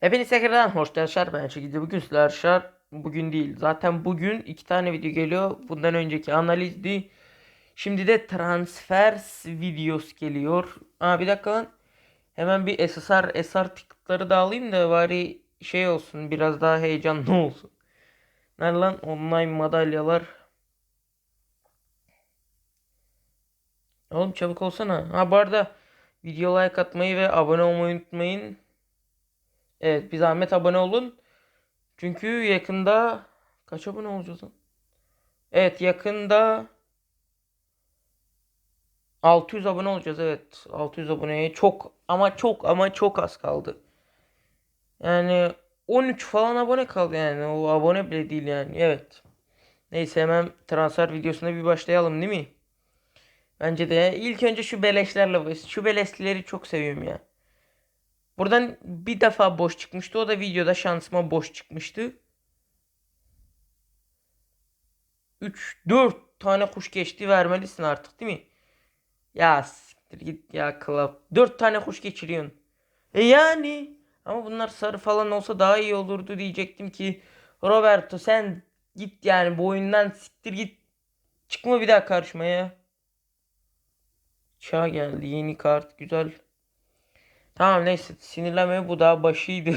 Hepinize tekrardan hoş geldiniz. Ben şekilde bugün arkadaşlar bugün değil. Zaten bugün iki tane video geliyor. Bundan önceki analizdi. Şimdi de transfer videosu geliyor. Aa bir dakika lan. Hemen bir SSR SR ticketları da alayım da bari şey olsun biraz daha heyecanlı olsun. Nerede lan online madalyalar. Oğlum çabuk olsana. Ha bu arada video like atmayı ve abone olmayı unutmayın. Evet bir zahmet abone olun. Çünkü yakında kaç abone olacağız? Evet yakında 600 abone olacağız evet. 600 aboneye çok ama çok ama çok az kaldı. Yani 13 falan abone kaldı yani. O abone bile değil yani. Evet. Neyse hemen transfer videosuna bir başlayalım değil mi? Bence de ilk önce şu beleşlerle şu beleşleri çok seviyorum ya. Buradan bir defa boş çıkmıştı. O da videoda şansıma boş çıkmıştı. 3 4 tane kuş geçti vermelisin artık değil mi? Ya siktir git ya club. 4 tane kuş geçiriyorsun. E yani ama bunlar sarı falan olsa daha iyi olurdu diyecektim ki Roberto sen git yani bu oyundan siktir git. Çıkma bir daha karşıma ya. Çağ geldi yeni kart güzel. Tamam neyse sinirlenme bu daha başıydı.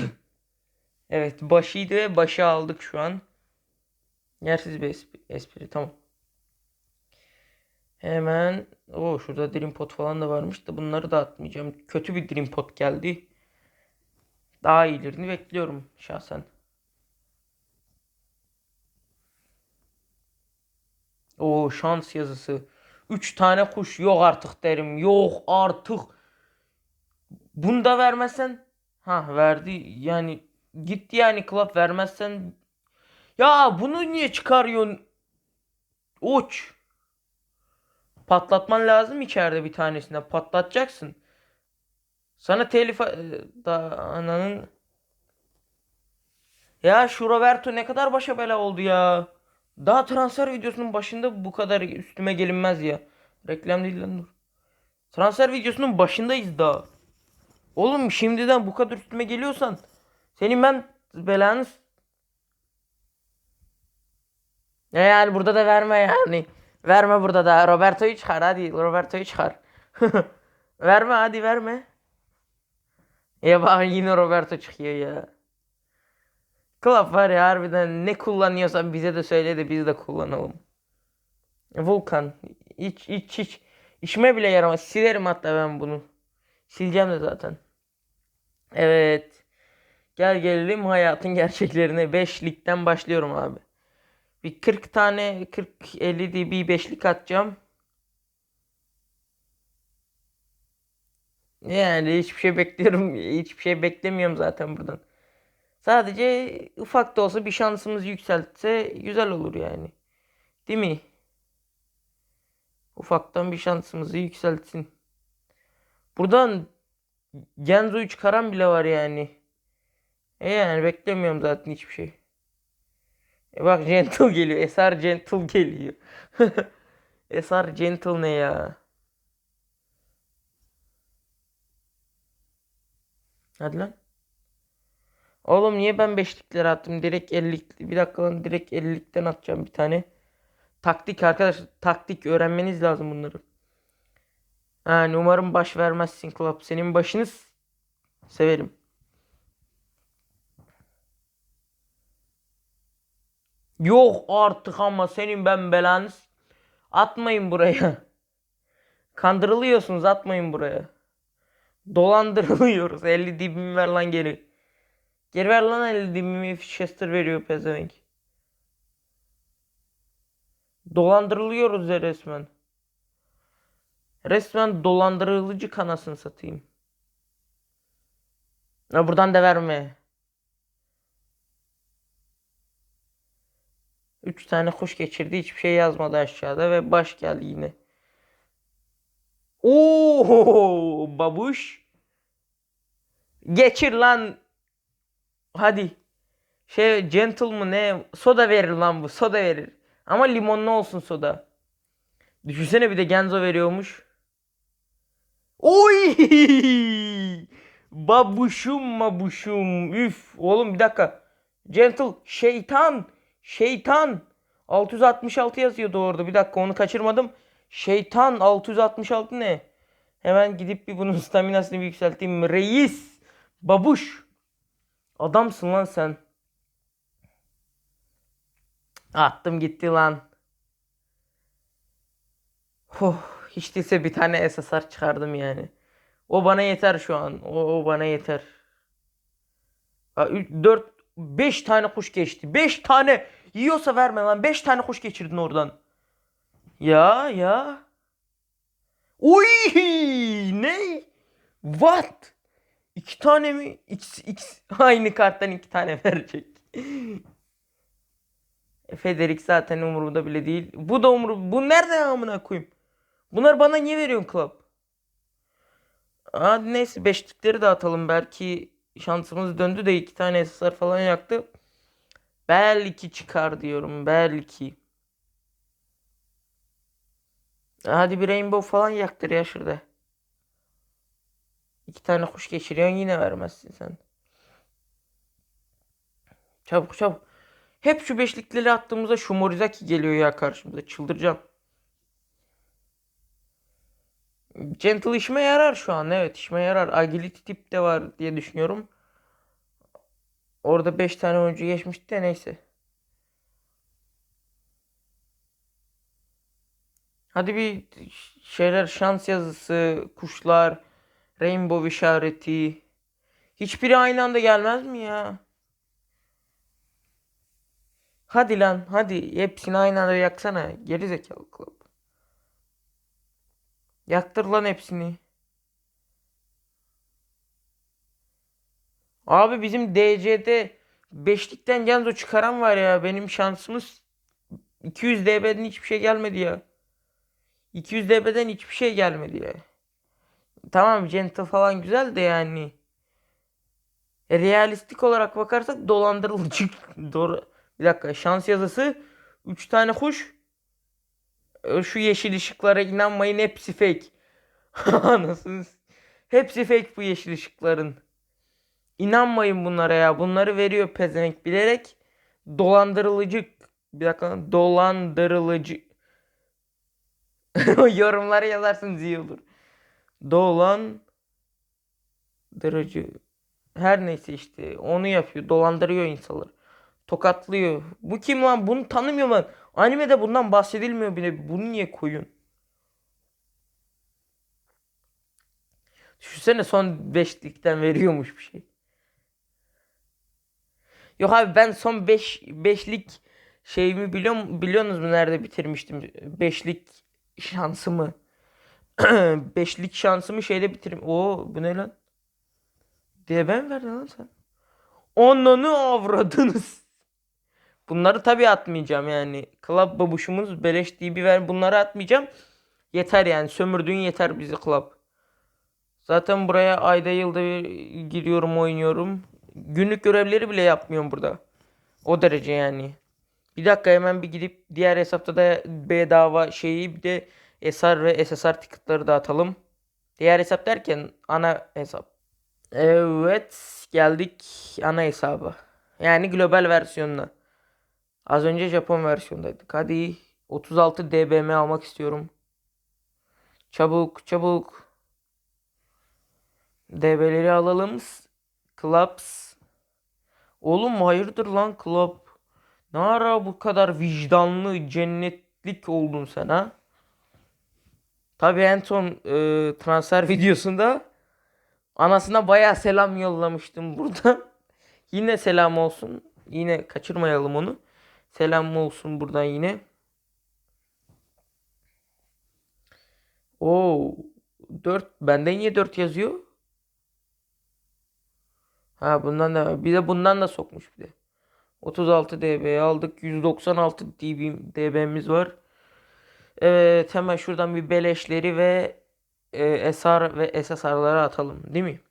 evet başıydı ve başı aldık şu an. Yersiz bir espri, espri tamam. Hemen o şurada dream pot falan da varmış da bunları da atmayacağım. Kötü bir dream pot geldi. Daha iyilerini bekliyorum şahsen. O şans yazısı. 3 tane kuş yok artık derim. Yok artık. Bunu da vermezsen ha verdi yani gitti yani club vermezsen ya bunu niye çıkarıyorsun? Uç. Patlatman lazım içeride bir tanesine. Patlatacaksın. Sana telif e, da ananın ya şu Roberto ne kadar başa bela oldu ya. Daha transfer videosunun başında bu kadar üstüme gelinmez ya. Reklam değil lan dur. Transfer videosunun başındayız daha. Oğlum şimdiden bu kadar üstüme geliyorsan senin ben belanı Ne yani burada da verme yani. Verme burada da. Roberto'yu çıkar hadi. Roberto'yu çıkar. verme hadi verme. Ya bak yine Roberto çıkıyor ya. Club var ya harbiden ne kullanıyorsan bize de söyle de biz de kullanalım. Vulkan. Hiç hiç hiç. İşime bile yaramaz. Silerim hatta ben bunu. Sileceğim de zaten. Evet. Gel gelelim hayatın gerçeklerine. 5 ligden başlıyorum abi. Bir 40 tane 40 50 diye bir beşlik atacağım. Yani hiçbir şey bekliyorum. Hiçbir şey beklemiyorum zaten buradan. Sadece ufak da olsa bir şansımız yükseltse güzel olur yani. Değil mi? Ufaktan bir şansımızı yükseltsin. Buradan Genzo'yu çıkaran bile var yani. E yani beklemiyorum zaten hiçbir şey. E bak Gentle geliyor. Esar Gentle geliyor. Esar Gentle ne ya? Hadi lan. Oğlum niye ben beşlikleri attım? Direkt 50 bir dakika lan direkt 50'likten atacağım bir tane. Taktik arkadaşlar. Taktik öğrenmeniz lazım bunları. Yani umarım baş vermezsin Club. Senin başını s- severim. Yok artık ama senin ben belanı s- atmayın buraya. Kandırılıyorsunuz atmayın buraya. Dolandırılıyoruz. 50 dibimi ver lan geri. Geri ver lan 50 dibimi Chester veriyor pezevenk. Dolandırılıyoruz ya resmen. Resmen dolandırılıcı kanasını satayım. Ha, buradan da verme. Üç tane kuş geçirdi. Hiçbir şey yazmadı aşağıda ve baş geldi yine. Oo babuş. Geçir lan. Hadi. Şey gentle mı ne? Soda verir lan bu. Soda verir. Ama limonlu olsun soda. Düşünsene bir de Genzo veriyormuş. Oy! Babuşum mabuşum. Üf. Oğlum bir dakika. Gentle. Şeytan. Şeytan. 666 yazıyordu orada. Bir dakika onu kaçırmadım. Şeytan 666 ne? Hemen gidip bir bunun staminasını bir yükselteyim. Reis. Babuş. Adamsın lan sen. Attım gitti lan. Huh, hiç değilse bir tane SSR çıkardım yani. O bana yeter şu an. O, o bana yeter. 4 5 tane kuş geçti. 5 tane yiyorsa verme lan. 5 tane kuş geçirdin oradan. Ya ya. Uy ne? What? İki tane mi? X, X aynı karttan iki tane verecek. E, Federik zaten umurumda bile değil. Bu da umur. Bu nerede amına koyayım? Bunlar bana niye veriyorsun club? Hadi neyse beşlikleri dağıtalım. Belki şansımız döndü de iki tane SSR falan yaktı. Belki çıkar diyorum. Belki. Hadi bir rainbow falan yaktır ya şurada. İki tane kuş geçiriyorsun yine vermezsin sen. Çabuk çabuk. Hep şu beşlikleri attığımızda şu Morizaki geliyor ya karşımıza. Çıldıracağım. Gentle işime yarar şu an. Evet işime yarar. Agility tip de var diye düşünüyorum. Orada 5 tane oyuncu geçmişti de neyse. Hadi bir şeyler şans yazısı, kuşlar, rainbow işareti. Hiçbiri aynı anda gelmez mi ya? Hadi lan hadi hepsini aynı anda yaksana. Geri zekalı club. Yaktır lan hepsini. Abi bizim DC'de beşlikten Genzo çıkaran var ya. Benim şansımız 200 DB'den hiçbir şey gelmedi ya. 200 DB'den hiçbir şey gelmedi ya. Tamam Gentle falan güzel de yani. E, realistik olarak bakarsak dolandırılıcı. Doğru. Bir dakika şans yazısı 3 tane kuş. Şu yeşil ışıklara inanmayın hepsi fake. Anasınız. Hepsi fake bu yeşil ışıkların. İnanmayın bunlara ya. Bunları veriyor pezevenk bilerek. Dolandırılıcı. Bir dakika. Dolandırılıcı. Yorumlara yazarsınız iyi olur. Dolandırıcı. Her neyse işte onu yapıyor. Dolandırıyor insanları. Tokatlıyor. Bu kim lan? Bunu tanımıyorum ben. Animede bundan bahsedilmiyor bile. Bunu niye koyun? Düşünsene son beşlikten veriyormuş bir şey. Yok abi ben son 5 beş, beşlik şeyimi biliyor biliyorsunuz mu nerede bitirmiştim? Beşlik şansımı. beşlik şansımı şeyde bitirdim. Oo bu ne lan? Diye ben verdin lan sen. Onunu avradınız. Bunları tabii atmayacağım yani. Club babuşumuz beleş bir ver bunları atmayacağım. Yeter yani sömürdüğün yeter bizi club. Zaten buraya ayda yılda bir giriyorum oynuyorum. Günlük görevleri bile yapmıyorum burada. O derece yani. Bir dakika hemen bir gidip diğer hesapta da bedava şeyi bir de SR ve SSR ticketları dağıtalım. Diğer hesap derken ana hesap. Evet geldik ana hesaba. Yani global versiyonuna. Az önce Japon versiyondaydık. Hadi 36 DBM almak istiyorum. Çabuk çabuk. DB'leri alalım. Clubs. Oğlum hayırdır lan club? Ne ara bu kadar vicdanlı, cennetlik oldun sen ha? Tabii en son e, transfer videosunda anasına bayağı selam yollamıştım buradan. yine selam olsun. Yine kaçırmayalım onu. Selam olsun buradan yine. Oo 4 benden niye 4 yazıyor? Ha bundan da bir de bundan da sokmuş bir de. 36 dB aldık. 196 dB dB'miz var. Evet hemen şuradan bir beleşleri ve e, SR ve SSR'ları atalım değil mi?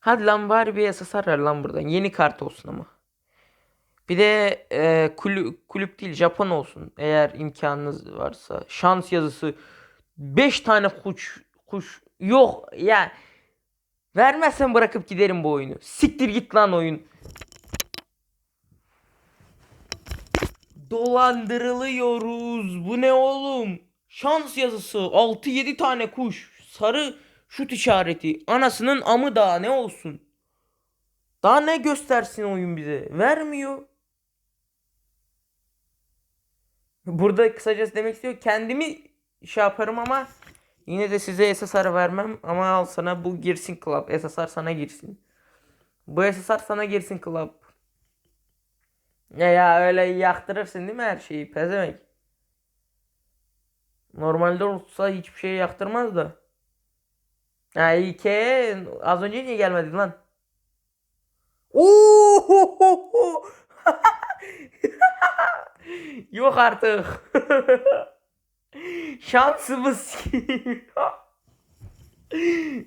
Hadi lan bari bir SSR ver lan buradan. Yeni kart olsun ama. Bir de e, kulüp, kulüp değil Japon olsun eğer imkanınız varsa. Şans yazısı 5 tane kuş kuş Yok ya. Vermezsen bırakıp giderim bu oyunu. Siktir git lan oyun. Dolandırılıyoruz. Bu ne oğlum? Şans yazısı. 6-7 tane kuş. Sarı şut işareti. Anasının amı daha ne olsun? Daha ne göstersin oyun bize? Vermiyor. Burada kısacası demek istiyor. Kendimi şey yaparım ama yine de size SSR vermem. Ama al sana bu girsin club. SSR sana girsin. Bu SSR sana girsin club. Ya ya öyle yaktırırsın değil mi her şeyi pezemek? Normalde olsa hiçbir şey yaktırmaz da. Ya İK az önce niye gelmedi lan? Oo! Yok artık. Şansımız.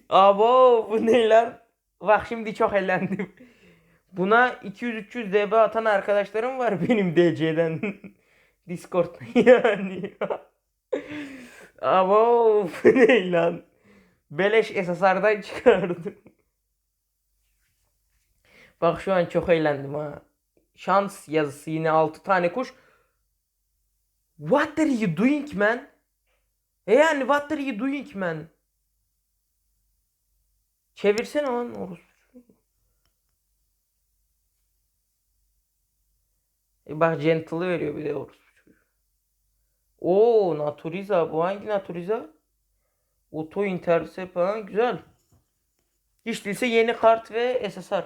Abo bu ne lan? Bak şimdi çok eğlendim. Buna 200-300 DB atan arkadaşlarım var benim DC'den. Discord'dan yani. Abo bu ne lan? Beleş SSR'dan çıkardım. Bak şu an çok eğlendim ha. Şans yazısı yine 6 tane kuş. What are you doing man? E yani what are you doing man? Çevirsene lan orospu. E bak gentle'ı veriyor bir de orospu. çocuğu. Oo Naturiza bu hangi Naturiza? Auto Intercept falan güzel. Hiç değilse yeni kart ve SSR.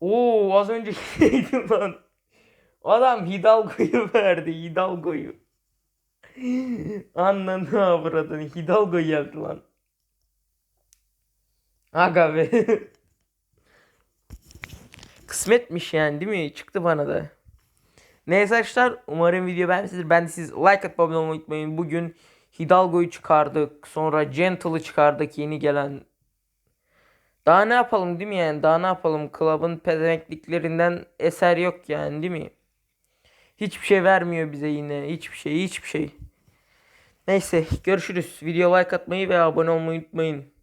Oo az önce lan? Adam Hidalgo'yu verdi Hidalgo'yu. Ananı avradını Hidalgo geldi lan. Aga be. Kısmetmiş yani değil mi? Çıktı bana da. Neyse arkadaşlar umarım video beğenmişsinizdir. Ben de siz like atıp abone olmayı unutmayın. Bugün Hidalgo'yu çıkardık. Sonra Gentle'ı çıkardık yeni gelen. Daha ne yapalım değil mi yani? Daha ne yapalım? Club'ın pezemekliklerinden eser yok yani değil mi? Hiçbir şey vermiyor bize yine. Hiçbir şey, hiçbir şey. Neyse görüşürüz. Video like atmayı ve abone olmayı unutmayın.